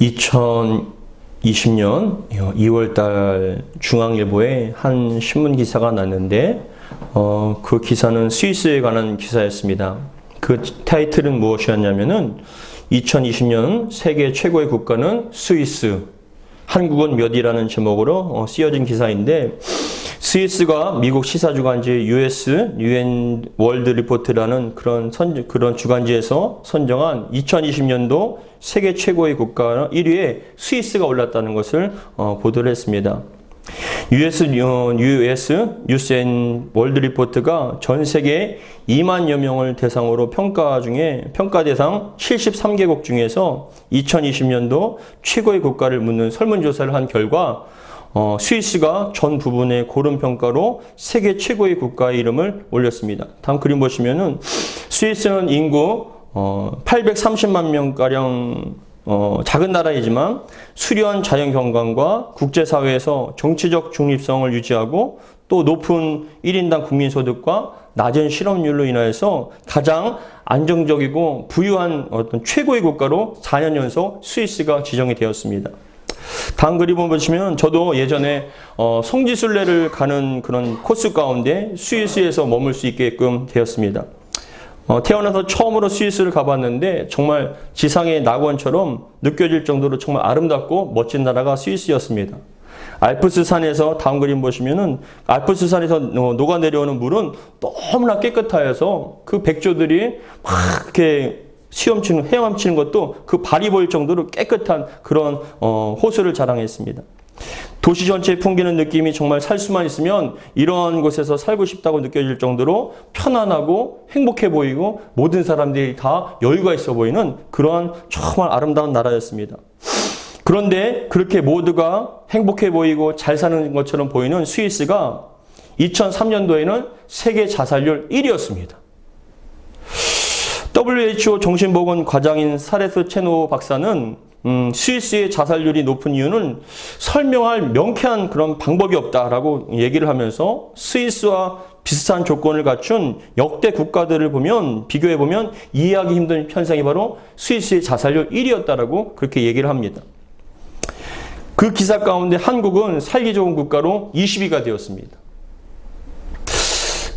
2020년 2월달 중앙일보에 한 신문 기사가 났는데 어, 그 기사는 스위스에 관한 기사였습니다. 그 타이틀은 무엇이었냐면은 2020년 세계 최고의 국가는 스위스, 한국은 몇이라는 제목으로 어, 쓰여진 기사인데 스위스가 미국 시사 주간지 US UN 월드 리포트라는 그런 선 그런 주간지에서 선정한 2020년도 세계 최고의 국가 1위에 스위스가 올랐다는 것을 어, 보도를 했습니다. US, 어, US 뉴스 앤 월드 리포트가 전 세계 2만여 명을 대상으로 평가 중에 평가 대상 73개국 중에서 2020년도 최고의 국가를 묻는 설문조사를 한 결과 어, 스위스가 전 부분의 고른 평가로 세계 최고의 국가의 이름을 올렸습니다. 다음 그림 보시면은 스위스는 인구 어, 830만 명가량 어, 작은 나라이지만 수려한 자연 경관과 국제사회에서 정치적 중립성을 유지하고 또 높은 1인당 국민소득과 낮은 실업률로 인하여서 가장 안정적이고 부유한 어떤 최고의 국가로 4년 연속 스위스가 지정이 되었습니다. 다음 그림 보시면 저도 예전에 어, 성지순례를 가는 그런 코스 가운데 스위스에서 머물 수 있게끔 되었습니다. 어, 태어나서 처음으로 스위스를 가봤는데 정말 지상의 낙원처럼 느껴질 정도로 정말 아름답고 멋진 나라가 스위스였습니다. 알프스 산에서 다음 그림 보시면은 알프스 산에서 어, 녹아 내려오는 물은 너무나 깨끗하여서 그 백조들이 막 이렇게 시험치는 헤엄치는 것도 그 발이 보일 정도로 깨끗한 그런 어, 호수를 자랑했습니다. 도시 전체에 풍기는 느낌이 정말 살 수만 있으면 이러한 곳에서 살고 싶다고 느껴질 정도로 편안하고 행복해 보이고 모든 사람들이 다 여유가 있어 보이는 그러한 정말 아름다운 나라였습니다. 그런데 그렇게 모두가 행복해 보이고 잘 사는 것처럼 보이는 스위스가 2003년도에는 세계 자살률 1위였습니다. WHO 정신보건 과장인 사레스 체노 박사는 음, 스위스의 자살률이 높은 이유는 설명할 명쾌한 그런 방법이 없다라고 얘기를 하면서 스위스와 비슷한 조건을 갖춘 역대 국가들을 보면 비교해 보면 이해하기 힘든 현상이 바로 스위스의 자살률 1위였다라고 그렇게 얘기를 합니다. 그 기사 가운데 한국은 살기 좋은 국가로 20위가 되었습니다.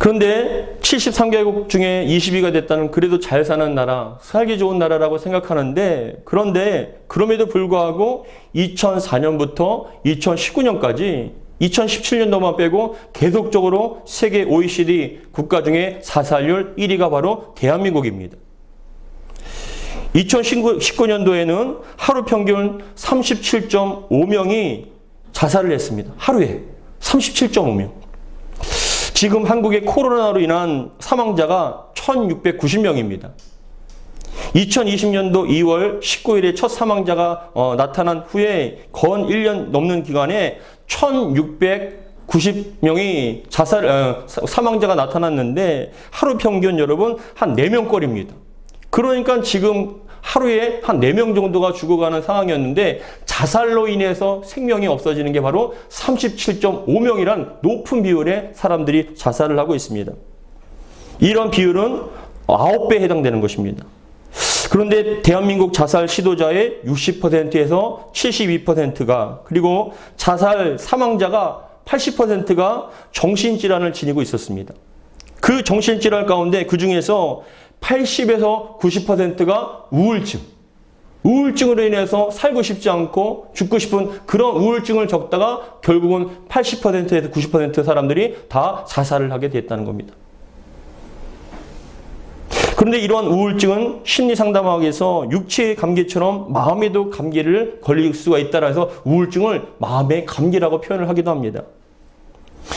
그런데 73개국 중에 20위가 됐다는 그래도 잘 사는 나라, 살기 좋은 나라라고 생각하는데 그런데 그럼에도 불구하고 2004년부터 2019년까지 2017년도만 빼고 계속적으로 세계 OECD 국가 중에 자살률 1위가 바로 대한민국입니다. 2019년도에는 하루 평균 37.5명이 자살을 했습니다. 하루에 37.5명. 지금 한국의 코로나로 인한 사망자가 1,690명입니다. 2020년도 2월 19일에 첫 사망자가 어, 나타난 후에 건 1년 넘는 기간에 1,690명이 자살 어, 사망자가 나타났는데 하루 평균 여러분 한 4명거리입니다. 그러니까 지금 하루에 한 4명 정도가 죽어가는 상황이었는데 자살로 인해서 생명이 없어지는 게 바로 37.5명이란 높은 비율의 사람들이 자살을 하고 있습니다. 이런 비율은 9배에 해당되는 것입니다. 그런데 대한민국 자살 시도자의 60%에서 72%가 그리고 자살 사망자가 80%가 정신질환을 지니고 있었습니다. 그 정신질환 가운데 그 중에서 80에서 90%가 우울증. 우울증으로 인해서 살고 싶지 않고 죽고 싶은 그런 우울증을 적다가 결국은 80%에서 90% 사람들이 다 자살을 하게 됐다는 겁니다. 그런데 이러한 우울증은 심리 상담학에서 육체의 감기처럼 마음에도 감기를 걸릴 수가 있다라 해서 우울증을 마음의 감기라고 표현을 하기도 합니다.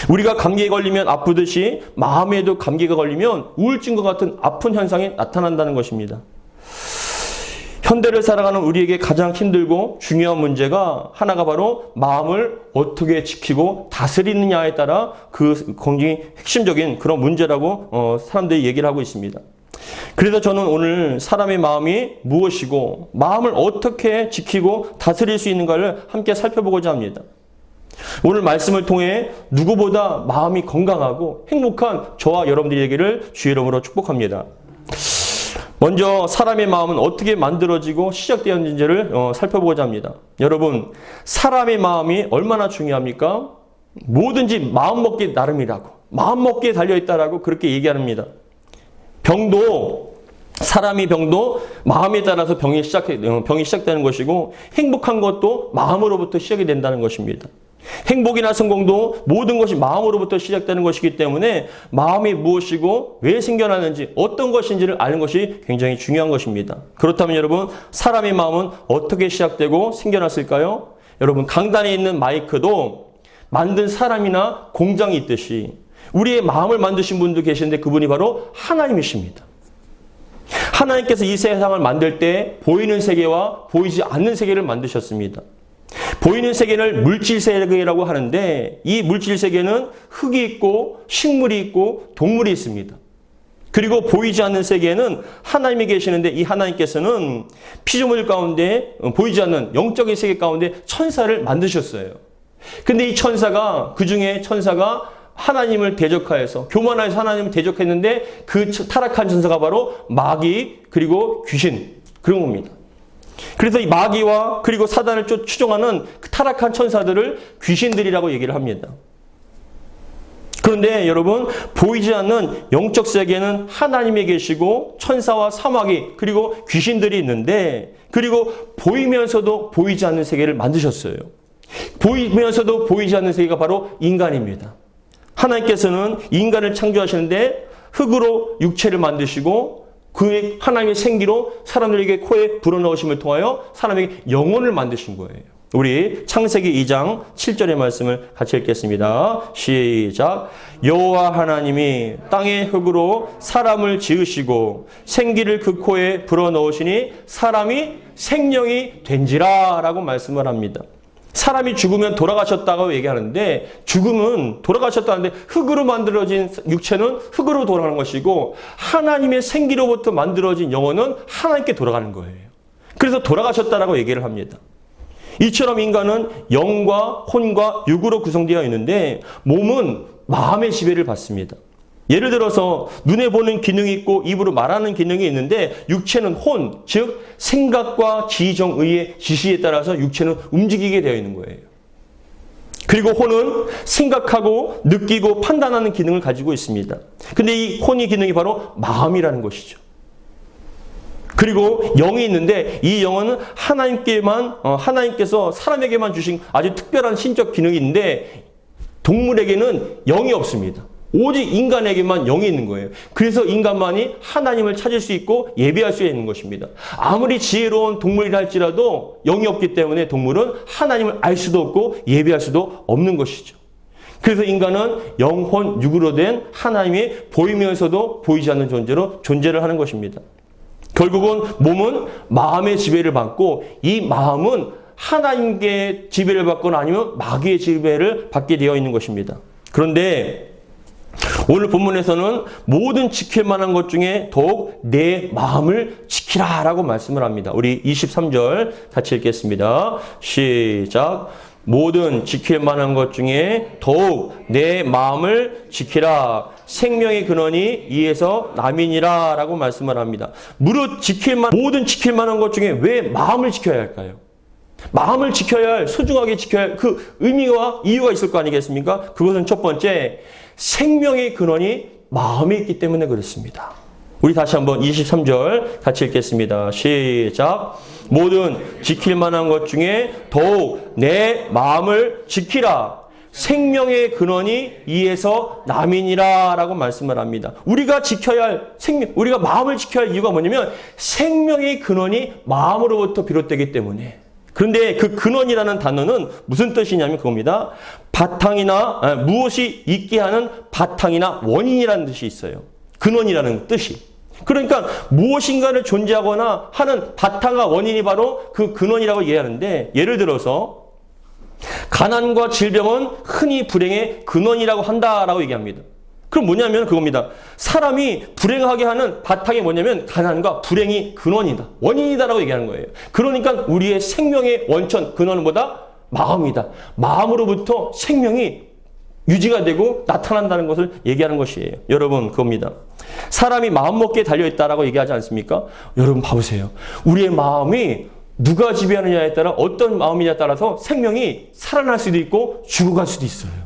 우리가 감기에 걸리면 아프듯이 마음에도 감기가 걸리면 우울증과 같은 아픈 현상이 나타난다는 것입니다. 현대를 살아가는 우리에게 가장 힘들고 중요한 문제가 하나가 바로 마음을 어떻게 지키고 다스리느냐에 따라 그 굉장히 핵심적인 그런 문제라고 어, 사람들이 얘기를 하고 있습니다. 그래서 저는 오늘 사람의 마음이 무엇이고 마음을 어떻게 지키고 다스릴 수 있는가를 함께 살펴보고자 합니다. 오늘 말씀을 통해 누구보다 마음이 건강하고 행복한 저와 여러분들에게를 주의 이름으로 축복합니다. 먼저 사람의 마음은 어떻게 만들어지고 시작되었는지를 어, 살펴보고자 합니다. 여러분, 사람의 마음이 얼마나 중요합니까? 뭐든지 마음 먹기 나름이라고, 마음 먹기에 달려 있다라고 그렇게 얘기합니다. 병도 사람이 병도 마음에 따라서 병이 시작 병이 시작되는 것이고 행복한 것도 마음으로부터 시작이 된다는 것입니다. 행복이나 성공도 모든 것이 마음으로부터 시작되는 것이기 때문에 마음이 무엇이고 왜 생겨나는지 어떤 것인지를 아는 것이 굉장히 중요한 것입니다. 그렇다면 여러분 사람의 마음은 어떻게 시작되고 생겨났을까요? 여러분 강단에 있는 마이크도 만든 사람이나 공장이 있듯이 우리의 마음을 만드신 분도 계시는데 그분이 바로 하나님이십니다. 하나님께서 이 세상을 만들 때 보이는 세계와 보이지 않는 세계를 만드셨습니다. 보이는 세계를 물질 세계라고 하는데 이 물질 세계는 흙이 있고 식물이 있고 동물이 있습니다. 그리고 보이지 않는 세계에는 하나님이 계시는데 이 하나님께서는 피조물 가운데 보이지 않는 영적인 세계 가운데 천사를 만드셨어요. 근데 이 천사가 그 중에 천사가 하나님을 대적하여서 교만하여서 하나님을 대적했는데 그 타락한 천사가 바로 마귀 그리고 귀신 그런 겁니다. 그래서 이 마귀와 그리고 사단을 쫓 추종하는 그 타락한 천사들을 귀신들이라고 얘기를 합니다. 그런데 여러분 보이지 않는 영적 세계는 하나님이 계시고 천사와 사마귀 그리고 귀신들이 있는데 그리고 보이면서도 보이지 않는 세계를 만드셨어요. 보이면서도 보이지 않는 세계가 바로 인간입니다. 하나님께서는 인간을 창조하시는데 흙으로 육체를 만드시고 그의 하나님의 생기로 사람들에게 코에 불어넣으심을 통하여 사람에게 영혼을 만드신 거예요. 우리 창세기 2장 7절의 말씀을 같이 읽겠습니다. 시작. 여호와 하나님이 땅의 흙으로 사람을 지으시고 생기를 그 코에 불어넣으시니 사람이 생명이 된지라라고 말씀을 합니다. 사람이 죽으면 돌아가셨다고 얘기하는데 죽음은 돌아가셨다는데 흙으로 만들어진 육체는 흙으로 돌아가는 것이고 하나님의 생기로부터 만들어진 영혼은 하나님께 돌아가는 거예요. 그래서 돌아가셨다라고 얘기를 합니다. 이처럼 인간은 영과 혼과 육으로 구성되어 있는데 몸은 마음의 지배를 받습니다. 예를 들어서 눈에 보는 기능이 있고 입으로 말하는 기능이 있는데 육체는 혼, 즉 생각과 지정의의 지시에 따라서 육체는 움직이게 되어 있는 거예요. 그리고 혼은 생각하고 느끼고 판단하는 기능을 가지고 있습니다. 근데 이 혼의 기능이 바로 마음이라는 것이죠. 그리고 영이 있는데 이 영은 하나님께만 어, 하나님께서 사람에게만 주신 아주 특별한 신적 기능이 있는데 동물에게는 영이 없습니다. 오직 인간에게만 영이 있는 거예요. 그래서 인간만이 하나님을 찾을 수 있고 예배할 수 있는 것입니다. 아무리 지혜로운 동물이라 할지라도 영이 없기 때문에 동물은 하나님을 알 수도 없고 예배할 수도 없는 것이죠. 그래서 인간은 영혼, 육으로 된 하나님이 보이면서도 보이지 않는 존재로 존재를 하는 것입니다. 결국은 몸은 마음의 지배를 받고 이 마음은 하나님께 지배를 받거나 아니면 마귀의 지배를 받게 되어 있는 것입니다. 그런데 오늘 본문에서는 모든 지킬 만한 것 중에 더욱 내 마음을 지키라 라고 말씀을 합니다. 우리 23절 같이 읽겠습니다. 시작. 모든 지킬 만한 것 중에 더욱 내 마음을 지키라. 생명의 근원이 이에서 남인이라 라고 말씀을 합니다. 무릇 지킬 만, 모든 지킬 만한 것 중에 왜 마음을 지켜야 할까요? 마음을 지켜야 할, 소중하게 지켜야 할 그 의미와 이유가 있을 거 아니겠습니까? 그것은 첫 번째, 생명의 근원이 마음에 있기 때문에 그렇습니다. 우리 다시 한번 23절 같이 읽겠습니다. 시작. 모든 지킬 만한 것 중에 더욱 내 마음을 지키라. 생명의 근원이 이에서 남인이라 라고 말씀을 합니다. 우리가 지켜야 할 생명, 우리가 마음을 지켜야 할 이유가 뭐냐면 생명의 근원이 마음으로부터 비롯되기 때문에 그런데 그 근원이라는 단어는 무슨 뜻이냐면 그겁니다. 바탕이나 아, 무엇이 있게 하는 바탕이나 원인이라는 뜻이 있어요. 근원이라는 뜻이. 그러니까 무엇인가를 존재하거나 하는 바탕과 원인이 바로 그 근원이라고 이해하는데 예를 들어서 가난과 질병은 흔히 불행의 근원이라고 한다라고 얘기합니다. 그럼 뭐냐면 그겁니다. 사람이 불행하게 하는 바탕이 뭐냐면 가난과 불행이 근원이다. 원인이다라고 얘기하는 거예요. 그러니까 우리의 생명의 원천, 근원은 뭐다? 마음이다. 마음으로부터 생명이 유지가 되고 나타난다는 것을 얘기하는 것이에요. 여러분, 그겁니다. 사람이 마음먹기에 달려있다라고 얘기하지 않습니까? 여러분, 봐보세요. 우리의 마음이 누가 지배하느냐에 따라 어떤 마음이냐에 따라서 생명이 살아날 수도 있고 죽어갈 수도 있어요.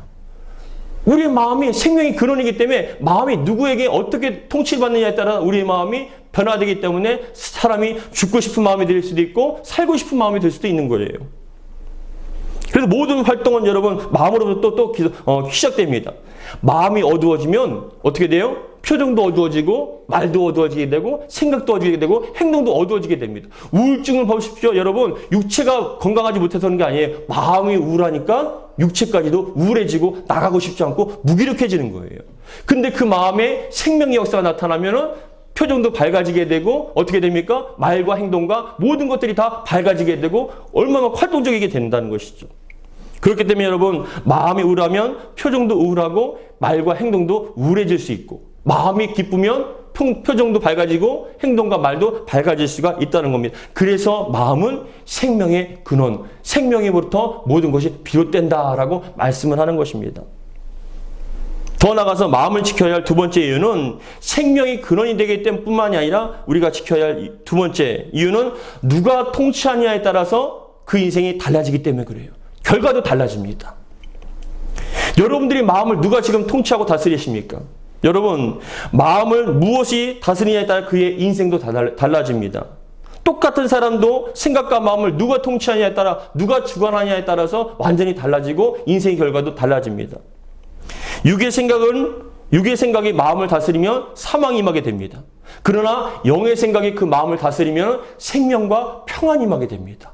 우리의 마음이 생명의 근원이기 때문에 마음이 누구에게 어떻게 통치를 받느냐에 따라 우리의 마음이 변화되기 때문에 사람이 죽고 싶은 마음이 될 수도 있고 살고 싶은 마음이 될 수도 있는 거예요. 그래서 모든 활동은 여러분 마음으로부터 또 기- 어, 시작됩니다. 마음이 어두워지면 어떻게 돼요? 표정도 어두워지고 말도 어두워지게 되고 생각도 어두워지게 되고 행동도 어두워지게 됩니다. 우울증을 보십시오. 여러분 육체가 건강하지 못해서 그런 게 아니에요. 마음이 우울하니까 육체까지도 우울해지고 나가고 싶지 않고 무기력해지는 거예요. 근데 그 마음에 생명의 역사가 나타나면은 표정도 밝아지게 되고 어떻게 됩니까? 말과 행동과 모든 것들이 다 밝아지게 되고 얼마나 활동적이게 된다는 것이죠. 그렇기 때문에 여러분 마음이 우울하면 표정도 우울하고 말과 행동도 우울해질 수 있고 마음이 기쁘면 표- 표정도 밝아지고 행동과 말도 밝아질 수가 있다는 겁니다. 그래서 마음은 생명의 근원, 생명에부터 모든 것이 비롯된다라고 말씀을 하는 것입니다. 더 나가서 마음을 지켜야 할 두 번째 이유는 생명이 근원이 되기 때문뿐만이 아니라 우리가 지켜야 할 두 번째 이유는 누가 통치하느냐에 따라서 그 인생이 달라지기 때문에 그래요. 결과도 달라집니다. 여러분들이 마음을 누가 지금 통치하고 다스리십니까? 여러분, 마음을 무엇이 다스리냐에 따라 그의 인생도 달라집니다. 똑같은 사람도 생각과 마음을 누가 통치하냐에 따라 누가 주관하냐에 따라서 완전히 달라지고 인생의 결과도 달라집니다. 육의 생각은 육의 생각이 마음을 다스리면 사망이 임하게 됩니다. 그러나 영의 생각이 그 마음을 다스리면 생명과 평안이 임하게 됩니다.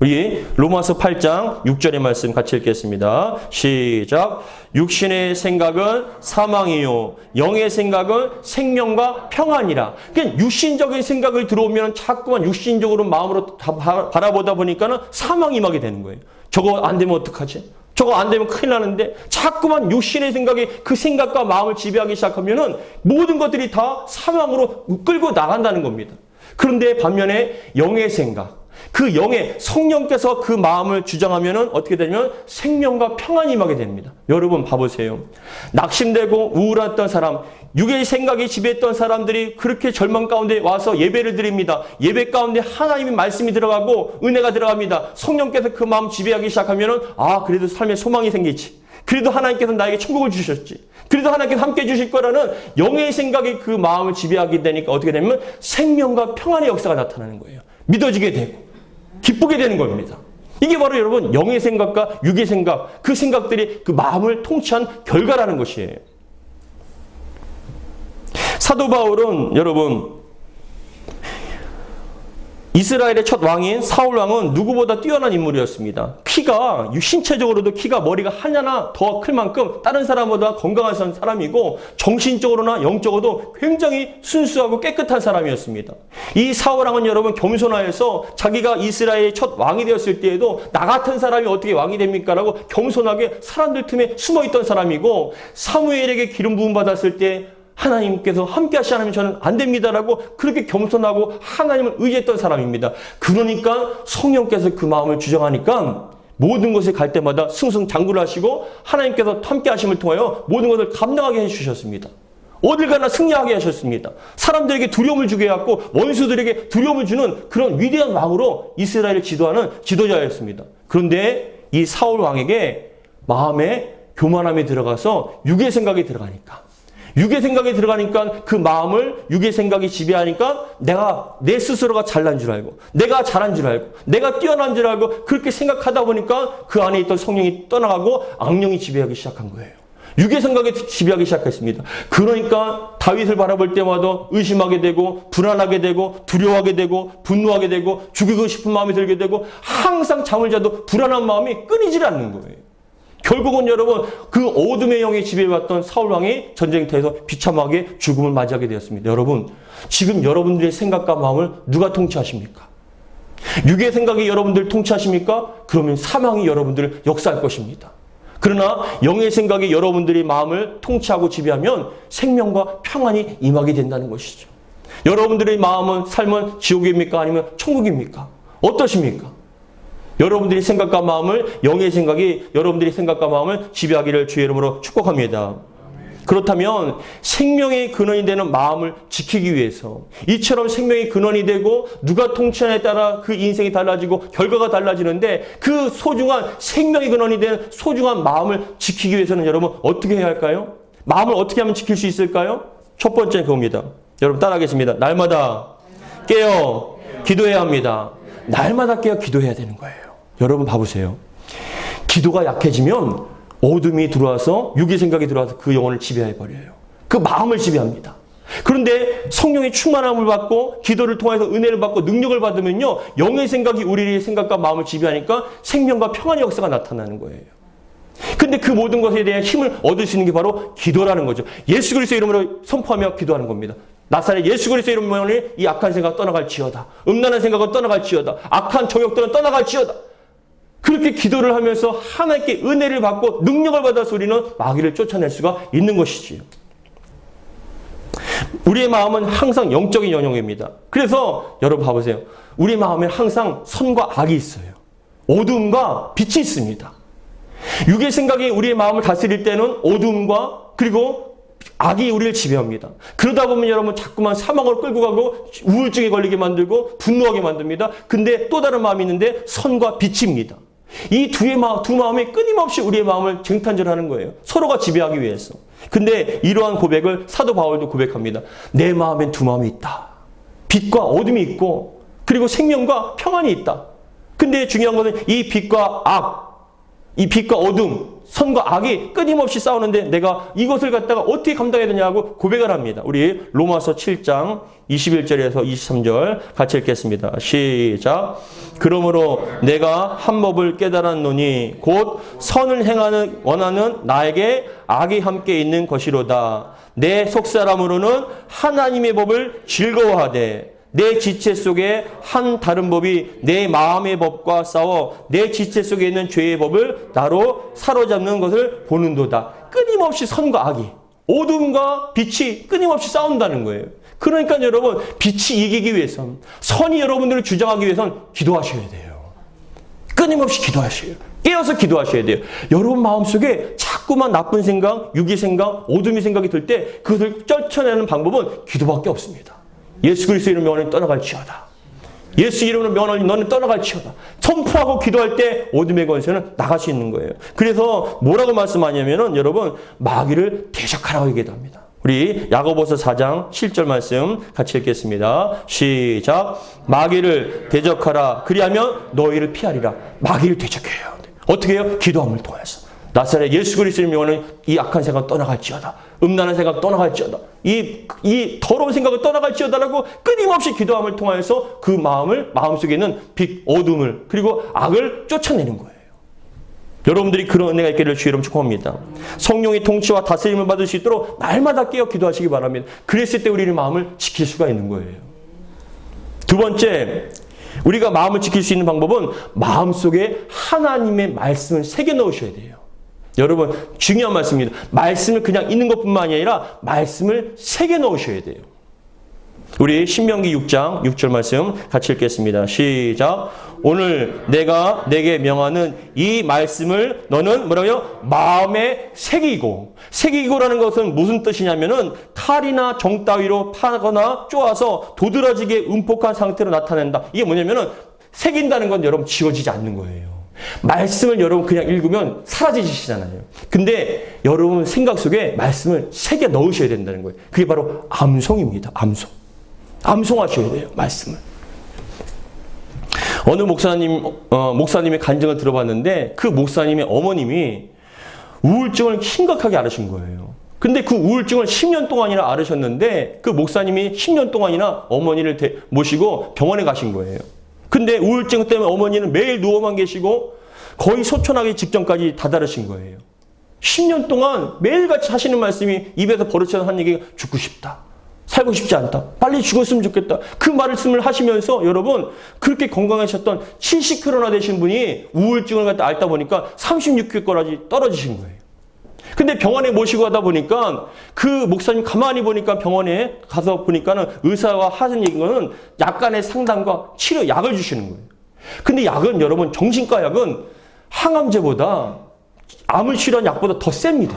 우리 로마서 8장 6절의 말씀 같이 읽겠습니다. 시작. 육신의 생각은 사망이요. 영의 생각은 생명과 평안이라. 그냥 육신적인 생각을 들어오면 자꾸만 육신적으로 마음으로 바라보다 보니까는 사망이 임하게 되는 거예요. 저거 안 되면 어떡하지? 저거 안 되면 큰일 나는데 자꾸만 육신의 생각이 그 생각과 마음을 지배하기 시작하면은 모든 것들이 다 사망으로 끌고 나간다는 겁니다. 그런데 반면에 영의 생각, 그 영의 성령께서 그 마음을 주장하면은 어떻게 되냐면 생명과 평안이 임하게 됩니다. 여러분 봐보세요. 낙심되고 우울했던 사람, 육의 생각이 지배했던 사람들이 그렇게 절망 가운데 와서 예배를 드립니다. 예배 가운데 하나님의 말씀이 들어가고 은혜가 들어갑니다. 성령께서 그 마음 지배하기 시작하면은 아 그래도 삶에 소망이 생기지. 그래도 하나님께서 나에게 천국을 주셨지. 그래도 하나님께서 함께 해주실 거라는 영의 생각이 그 마음을 지배하게 되니까 어떻게 되냐면 생명과 평안의 역사가 나타나는 거예요. 믿어지게 되고 기쁘게 되는 겁니다. 이게 바로 여러분 영의 생각과 육의 생각 그 생각들이 그 마음을 통치한 결과라는 것이에요. 사도 바울은 여러분 이스라엘의 첫 왕인 사울 왕은 누구보다 뛰어난 인물이었습니다. 키가 신체적으로도 키가 머리가 하나나 더 클 만큼 다른 사람보다 건강한 사람이고 정신적으로나 영적으로도 굉장히 순수하고 깨끗한 사람이었습니다. 이 사울 왕은 여러분 겸손하여서 자기가 이스라엘의 첫 왕이 되었을 때에도 나 같은 사람이 어떻게 왕이 됩니까라고 겸손하게 사람들 틈에 숨어 있던 사람이고 사무엘에게 기름 부음 받았을 때 하나님께서 함께 하시 않으면 저는 안 됩니다라고 그렇게 겸손하고 하나님을 의지했던 사람입니다. 그러니까 성령께서 그 마음을 주장하니까 모든 것에 갈 때마다 승승장구를 하시고 하나님께서 함께 하심을 통하여 모든 것을 감당하게 해주셨습니다. 어딜 가나 승리하게 하셨습니다. 사람들에게 두려움을 주게 해갖고 원수들에게 두려움을 주는 그런 위대한 왕으로 이스라엘을 지도하는 지도자였습니다. 그런데 이 사울 왕에게 마음에 교만함이 들어가서 육의 생각이 들어가니까 육의 생각이 들어가니까 그 마음을 육의 생각이 지배하니까 내가 내 스스로가 잘난 줄 알고 내가 잘한 줄 알고 내가 뛰어난 줄 알고 그렇게 생각하다 보니까 그 안에 있던 성령이 떠나가고 악령이 지배하기 시작한 거예요. 육의 생각이 지배하기 시작했습니다. 그러니까 다윗을 바라볼 때마다 의심하게 되고 불안하게 되고 두려워하게 되고 분노하게 되고 죽이고 싶은 마음이 들게 되고 항상 잠을 자도 불안한 마음이 끊이질 않는 거예요. 결국은 여러분 그 어둠의 영에 지배받던 사울 왕이 전쟁터에서 비참하게 죽음을 맞이하게 되었습니다. 여러분 지금 여러분들의 생각과 마음을 누가 통치하십니까? 육의 생각이 여러분들 통치하십니까? 그러면 사망이 여러분들을 역사할 것입니다. 그러나 영의 생각이 여러분들의 마음을 통치하고 지배하면 생명과 평안이 임하게 된다는 것이죠. 여러분들의 마음은 삶은 지옥입니까? 아니면 천국입니까? 어떠십니까? 여러분들이 생각과 마음을 영의 생각이 여러분들이 생각과 마음을 지배하기를 주의 이름으로 축복합니다. 그렇다면 생명의 근원이 되는 마음을 지키기 위해서 이처럼 생명의 근원이 되고 누가 통치하냐에 따라 그 인생이 달라지고 결과가 달라지는데 그 소중한 생명의 근원이 되는 소중한 마음을 지키기 위해서는 여러분 어떻게 해야 할까요? 마음을 어떻게 하면 지킬 수 있을까요? 첫 번째 그겁니다. 여러분 따라하겠습니다. 날마다 깨어 기도해야 합니다. 날마다 깨어 기도해야 되는 거예요. 여러분 봐보세요. 기도가 약해지면 어둠이 들어와서 육의 생각이 들어와서 그 영혼을 지배해 버려요. 그 마음을 지배합니다. 그런데 성령의 충만함을 받고 기도를 통해서 은혜를 받고 능력을 받으면요 영의 생각이 우리의 생각과 마음을 지배하니까 생명과 평안의 역사가 나타나는 거예요. 근데 그 모든 것에 대한 힘을 얻을 수 있는 게 바로 기도라는 거죠. 예수 그리스도 이름으로 선포하며 기도하는 겁니다. 나사렛 예수 그리스도 이름으로 이 악한 생각 떠나갈지어다. 음란한 생각은 떠나갈지어다. 악한 정욕들은 떠나갈지어다. 그렇게 기도를 하면서 하나님께 은혜를 받고 능력을 받아서 우리는 마귀를 쫓아낼 수가 있는 것이지요. 우리의 마음은 항상 영적인 영역입니다. 그래서 여러분 봐보세요. 우리 마음에 항상 선과 악이 있어요. 어둠과 빛이 있습니다. 육의 생각이 우리의 마음을 다스릴 때는 어둠과 그리고 악이 우리를 지배합니다. 그러다 보면 여러분 자꾸만 사망으로 끌고 가고 우울증에 걸리게 만들고 분노하게 만듭니다. 근데 또 다른 마음이 있는데 선과 빛입니다. 이 두의 마음, 두 마음이 끊임없이 우리의 마음을 쟁탄절하는 거예요. 서로가 지배하기 위해서. 근데 이러한 고백을 사도 바울도 고백합니다. 내 마음엔 두 마음이 있다. 빛과 어둠이 있고 그리고 생명과 평안이 있다. 근데 중요한 것은 이 빛과 악, 이 빛과 어둠, 선과 악이 끊임없이 싸우는데 내가 이것을 갖다가 어떻게 감당해야 되냐고 고백을 합니다. 우리 로마서 7장 21절에서 23절 같이 읽겠습니다. 시작. 그러므로 내가 한 법을 깨달았노니 곧 선을 행하는 원하는 나에게 악이 함께 있는 것이로다. 내 속사람으로는 하나님의 법을 즐거워하되 내 지체 속에 한 다른 법이 내 마음의 법과 싸워 내 지체 속에 있는 죄의 법을 나로 사로잡는 것을 보는도다. 끊임없이 선과 악이 어둠과 빛이 끊임없이 싸운다는 거예요. 그러니까 여러분 빛이 이기기 위해선 선이 여러분들을 주장하기 위해선 기도하셔야 돼요. 끊임없이 기도하셔요. 깨어서 기도하셔야 돼요. 여러분 마음속에 자꾸만 나쁜 생각, 유기 생각, 어둠의 생각이 들 때 그것을 쩔쳐내는 방법은 기도밖에 없습니다. 예수 그리스도 이름 명하니 떠나갈지어다. 예수 이름으로 명하니 너는 떠나갈지어다. 선포하고 기도할 때 어둠의 권세는 나갈 수 있는 거예요. 그래서 뭐라고 말씀하냐면은 여러분 마귀를 대적하라고 얘기합니다. 우리 야고보서 4장 7절 말씀 같이 읽겠습니다. 시작. 마귀를 대적하라. 그리하면 너희를 피하리라. 마귀를 대적해요. 어떻게 해요? 기도함을 통해서. 나사렛 예수 그리스도를 명하는 이 악한 생각 떠나갈지어다. 음란한 생각 떠나갈지어다. 이, 이 더러운 생각을 떠나갈지어다라고 끊임없이 기도함을 통하여서 그 마음을, 마음속에 있는 빛, 어둠을, 그리고 악을 쫓아내는 거예요. 여러분들이 그런 은혜가 있기를 주의 이름 축복합니다. 성령의 통치와 다스림을 받을 수 있도록 날마다 깨어 기도하시기 바랍니다. 그랬을 때 우리의 마음을 지킬 수가 있는 거예요. 두 번째, 우리가 마음을 지킬 수 있는 방법은 마음속에 하나님의 말씀을 새겨 넣으셔야 돼요. 여러분 중요한 말씀입니다. 말씀을 그냥 있는 것뿐만 아니라 말씀을 새겨 넣으셔야 돼요. 우리 신명기 6장 6절 말씀 같이 읽겠습니다. 시작. 오늘 내가 내게 명하는 이 말씀을 너는 뭐라고요? 마음에 새기고 새기고라는 것은 무슨 뜻이냐면은 칼이나 정 따위로 파거나 쪼아서 도드라지게 음폭한 상태로 나타낸다. 이게 뭐냐면은 새긴다는 건 여러분 지워지지 않는 거예요. 말씀을 여러분 그냥 읽으면 사라지시잖아요. 근데 여러분 생각 속에 말씀을 새겨 넣으셔야 된다는 거예요. 그게 바로 암송입니다. 암송. 암송하셔야 돼요. 말씀을. 어느 목사님, 어, 목사님의 간증을 들어봤는데 그 목사님의 어머님이 우울증을 심각하게 앓으신 거예요. 근데 그 우울증을 10년 동안이나 앓으셨는데 그 목사님이 10년 동안이나 어머니를 대, 모시고 병원에 가신 거예요. 근데 우울증 때문에 어머니는 매일 누워만 계시고 거의 소천하기 직전까지 다다르신 거예요. 10년 동안 매일같이 하시는 말씀이 입에서 버릇처럼 한 얘기가 죽고 싶다. 살고 싶지 않다. 빨리 죽었으면 좋겠다. 그 말씀을 하시면서 여러분 그렇게 건강하셨던 70kg나 되신 분이 우울증을 갖다 앓다 보니까 36kg까지 떨어지신 거예요. 근데 병원에 모시고 가다 보니까 그 목사님 가만히 보니까 병원에 가서 보니까는 의사가 하는 얘기는 약간의 상담과 치료 약을 주시는 거예요. 근데 약은 여러분 정신과 약은 항암제보다 암을 치료한 약보다 더 셉니다.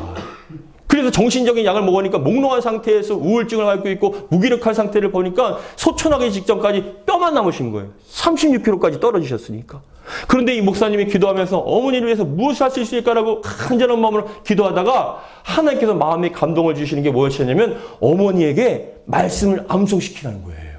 그래서 정신적인 약을 먹으니까 몽롱한 상태에서 우울증을 앓고 있고 무기력한 상태를 보니까 소천하기 직전까지 뼈만 남으신 거예요. 36kg까지 떨어지셨으니까. 그런데 이 목사님이 기도하면서 어머니를 위해서 무엇을 할 수 있을까라고 간절한 마음으로 기도하다가 하나님께서 마음에 감동을 주시는 게 무엇이었냐면 어머니에게 말씀을 암송시키라는 거예요.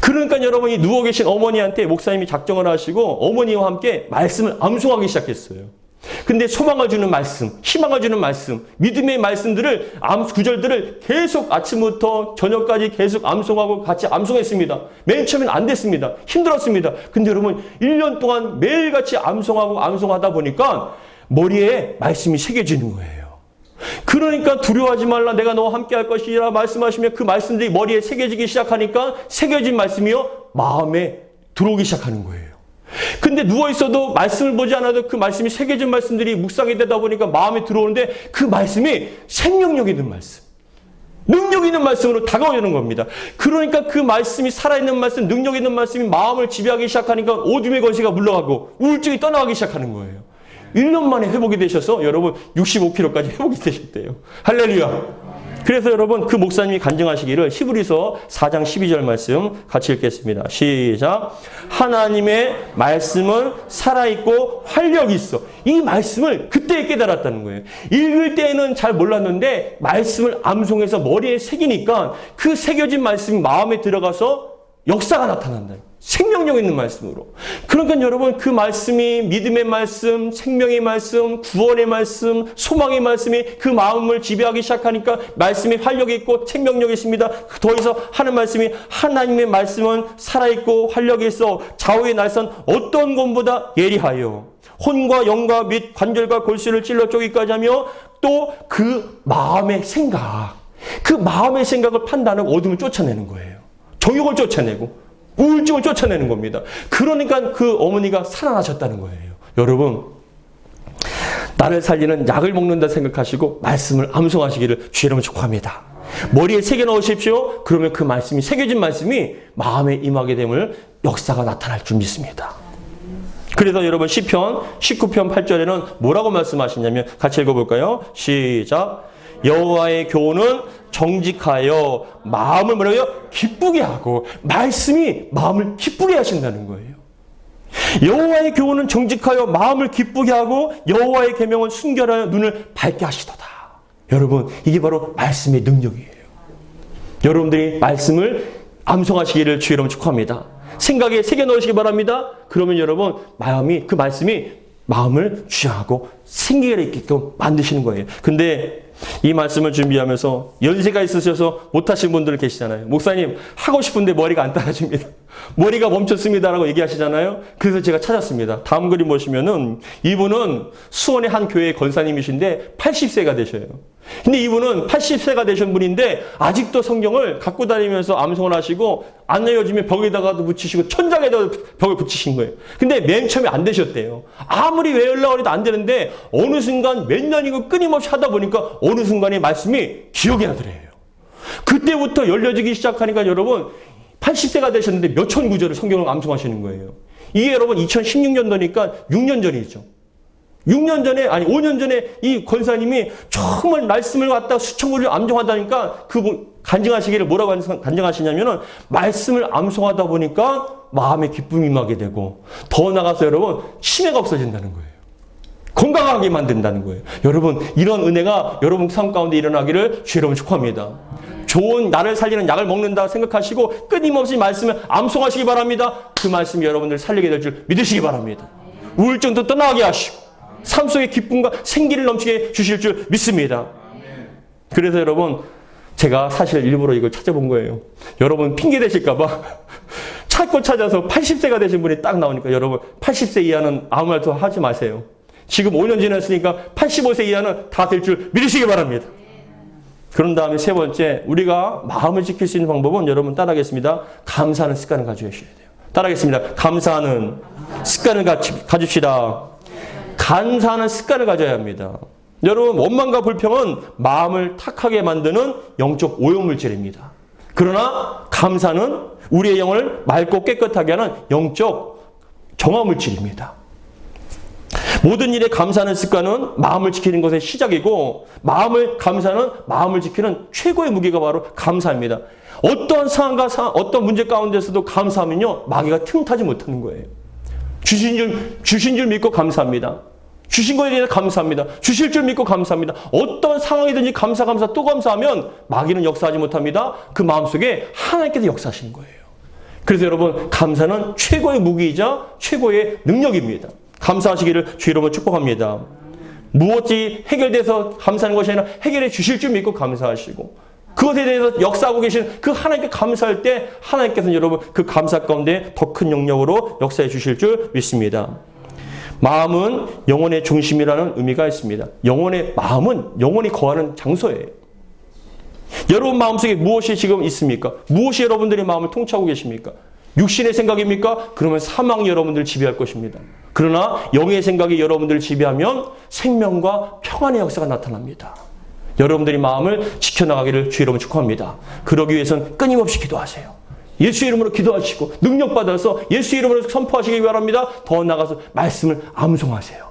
그러니까 여러분이 누워 계신 어머니한테 목사님이 작정을 하시고 어머니와 함께 말씀을 암송하기 시작했어요. 근데 소망을 주는 말씀, 희망을 주는 말씀, 믿음의 말씀들을 암 구절들을 계속 아침부터 저녁까지 계속 암송하고 같이 암송했습니다. 맨 처음엔 안 됐습니다. 힘들었습니다. 근데 여러분 1년 동안 매일같이 암송하고 암송하다 보니까 머리에 말씀이 새겨지는 거예요. 그러니까 두려워하지 말라 내가 너와 함께 할 것이라 말씀하시며 그 말씀들이 머리에 새겨지기 시작하니까 새겨진 말씀이요 마음에 들어오기 시작하는 거예요. 근데 누워 있어도 말씀을 보지 않아도 그 말씀이 새겨진 말씀들이 묵상이 되다 보니까 마음에 들어오는데 그 말씀이 생명력 있는 말씀. 능력 있는 말씀으로 다가오는 겁니다. 그러니까 그 말씀이 살아있는 말씀, 능력 있는 말씀이 마음을 지배하기 시작하니까 오줌의 권세가 물러가고 우울증이 떠나가기 시작하는 거예요. 1년 만에 회복이 되셔서 여러분 65kg까지 회복이 되셨대요. 할렐루야. 그래서 여러분 그 목사님이 간증하시기를 히브리서 4장 12절 말씀 같이 읽겠습니다. 시작. 하나님의 말씀은 살아있고 활력이 있어. 이 말씀을 그때 깨달았다는 거예요. 읽을 때는 잘 몰랐는데 말씀을 암송해서 머리에 새기니까 그 새겨진 말씀이 마음에 들어가서 역사가 나타난다. 생명력 있는 말씀으로. 그러니까 여러분 그 말씀이 믿음의 말씀, 생명의 말씀, 구원의 말씀, 소망의 말씀이 그 마음을 지배하기 시작하니까 말씀이 활력이 있고 생명력이 있습니다. 더해서 하는 말씀이 하나님의 말씀은 살아있고 활력이 있어 좌우의 날선 어떤 것보다 예리하여 혼과 영과 및 관절과 골수를 찔러 쪼기까지 하며 또 그 마음의 생각, 그 마음의 생각을 판단하고 어둠을 쫓아내는 거예요. 정욕을 쫓아내고 우울증을 쫓아내는 겁니다. 그러니까 그 어머니가 살아나셨다는 거예요. 여러분, 나를 살리는 약을 먹는다 생각하시고 말씀을 암송하시기를 주의 이름으로 축복합니다. 머리에 새겨 넣으십시오. 그러면 그 말씀이 새겨진 말씀이 마음에 임하게 됨을 역사가 나타날 줄 믿습니다. 그래서 여러분 시편 19편 8절에는 뭐라고 말씀하시냐면 같이 읽어볼까요? 시작. 여호와의 교훈은 정직하여 마음을 뭐라고요? 기쁘게 하고 말씀이 마음을 기쁘게 하신다는 거예요. 여호와의 교훈은 정직하여 마음을 기쁘게 하고 여호와의 계명은 순결하여 눈을 밝게 하시도다. 여러분 이게 바로 말씀의 능력이에요. 여러분들이 말씀을 암송하시기를 주의 이름 축하합니다. 생각에 새겨 넣으시기 바랍니다. 그러면 여러분 마음이 그 말씀이 마음을 취하고 생기게 있게끔 만드시는 거예요. 근데 이 말씀을 준비하면서 연세가 있으셔서 못하신 분들 계시잖아요. 목사님 하고 싶은데 머리가 안 따라줍니다. 머리가 멈췄습니다라고 얘기하시잖아요. 그래서 제가 찾았습니다. 다음 그림 보시면은 이분은 수원의 한 교회 권사님이신데 80세가 되셔요. 근데 이분은 80세가 되신 분인데 아직도 성경을 갖고 다니면서 암송을 하시고 안 내려지면 벽에다가도 붙이시고 천장에다가 벽을 붙이신 거예요. 근데 맨 처음에 안 되셨대요. 아무리 외우려고 해도 안 되는데 어느 순간 몇 년이고 끊임없이 하다 보니까 어느 순간에 말씀이 기억이 나더래요. 그때부터 열려지기 시작하니까 여러분 80세가 되셨는데 몇 천 구절을 성경을 암송하시는 거예요. 이게 여러분 2016년도니까 6년 전이죠. 6년 전에 아니 5년 전에 이 권사님이 정말 말씀을 갖다 수천 구를 암송하다니까 그분 간증하시기를 뭐라고 간증하시냐면은 말씀을 암송하다 보니까 마음에 기쁨이 임하게 되고 더 나가서 여러분 치매가 없어진다는 거예요. 건강하게 만든다는 거예요. 여러분 이런 은혜가 여러분 삶 가운데 일어나기를 주 여러분 축하합니다. 좋은 나를 살리는 약을 먹는다 생각하시고 끊임없이 말씀을 암송하시기 바랍니다. 그 말씀이 여러분들 살리게 될 줄 믿으시기 바랍니다. 우울증도 떠나게 하시고 삶 속의 기쁨과 생기를 넘치게 주실 줄 믿습니다. 그래서 여러분 제가 사실 일부러 이걸 찾아본 거예요. 여러분 핑계 대실까봐 찾고 찾아서 80세가 되신 분이 딱 나오니까 여러분 80세 이하는 아무 말도 하지 마세요. 지금 5년 지났으니까 85세 이하는 다 될 줄 믿으시기 바랍니다. 그런 다음에 세 번째, 우리가 마음을 지킬 수 있는 방법은 여러분 따라하겠습니다. 감사하는 습관을 가져주셔야 돼요. 따라하겠습니다. 감사하는 습관을 가집시다. 감사하는 습관을 가져야 합니다. 여러분, 원망과 불평은 마음을 탁하게 만드는 영적 오염물질입니다. 그러나 감사는 우리의 영을 맑고 깨끗하게 하는 영적 정화물질입니다. 모든 일에 감사하는 습관은 마음을 지키는 것의 시작이고 마음을 감사는 마음을 지키는 최고의 무기가 바로 감사입니다. 어떤 상황과 상, 어떤 문제 가운데서도 감사하면요 마귀가 틈타지 못하는 거예요. 주신 줄 주신 줄 믿고 감사합니다. 주신 거에 대해 감사합니다. 주실 줄 믿고 감사합니다. 어떤 상황이든지 감사 감사 또 감사하면 마귀는 역사하지 못합니다. 그 마음속에 하나님께서 역사하시는 거예요. 그래서 여러분 감사는 최고의 무기이자 최고의 능력입니다. 감사하시기를 주 이름으로 축복합니다. 무엇이 해결돼서 감사하는 것이 아니라 해결해 주실 줄 믿고 감사하시고 그것에 대해서 역사하고 계신 그 하나님께 감사할 때 하나님께서는 여러분 그 감사 가운데 더 큰 영역으로 역사해 주실 줄 믿습니다. 마음은 영혼의 중심이라는 의미가 있습니다. 영혼의 마음은 영혼이 거하는 장소예요. 여러분 마음속에 무엇이 지금 있습니까? 무엇이 여러분들의 마음을 통치하고 계십니까? 육신의 생각입니까? 그러면 사망이 여러분들 지배할 것입니다. 그러나 영의 생각이 여러분들을 지배하면 생명과 평안의 역사가 나타납니다. 여러분들이 마음을 지켜나가기를 주 이름으로 축복합니다. 그러기 위해서는 끊임없이 기도하세요. 예수 이름으로 기도하시고 능력 받아서 예수 이름으로 선포하시기 바랍니다. 더 나가서 말씀을 암송하세요.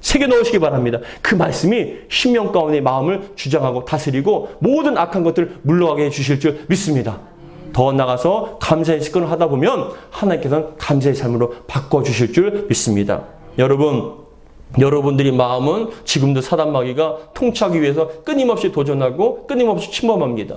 새겨 넣으시기 바랍니다. 그 말씀이 신명 가운데 마음을 주장하고 다스리고 모든 악한 것들을 물러가게 해 주실 줄 믿습니다. 더 나가서 감사의 습관을 하다 보면 하나님께서는 감사의 삶으로 바꿔주실 줄 믿습니다. 여러분, 여러분들이 마음은 지금도 사단 마귀가 통치하기 위해서 끊임없이 도전하고 끊임없이 침범합니다.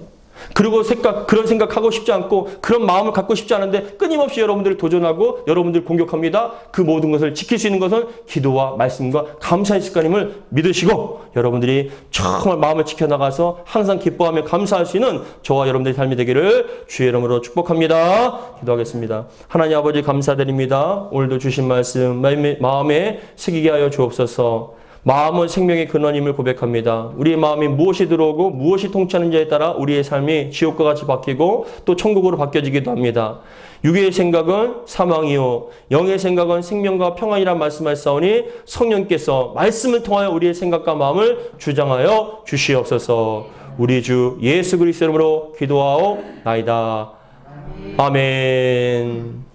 그리고 생각, 그런 생각하고 싶지 않고 그런 마음을 갖고 싶지 않은데 끊임없이 여러분들을 도전하고 여러분들 공격합니다. 그 모든 것을 지킬 수 있는 것은 기도와 말씀과 감사의 습관임을 믿으시고 여러분들이 정말 마음을 지켜나가서 항상 기뻐하며 감사할 수 있는 저와 여러분들의 삶이 되기를 주의 이름으로 축복합니다. 기도하겠습니다. 하나님 아버지 감사드립니다. 오늘도 주신 말씀 마음에 새기게 하여 주옵소서. 마음은 생명의 근원임을 고백합니다. 우리의 마음이 무엇이 들어오고 무엇이 통치하는지에 따라 우리의 삶이 지옥과 같이 바뀌고 또 천국으로 바뀌어지기도 합니다. 육의 생각은 사망이요 영의 생각은 생명과 평안이란 말씀하셨사오니 성령께서 말씀을 통하여 우리의 생각과 마음을 주장하여 주시옵소서. 우리 주 예수 그리스도 이름으로 기도하옵나이다. 아멘.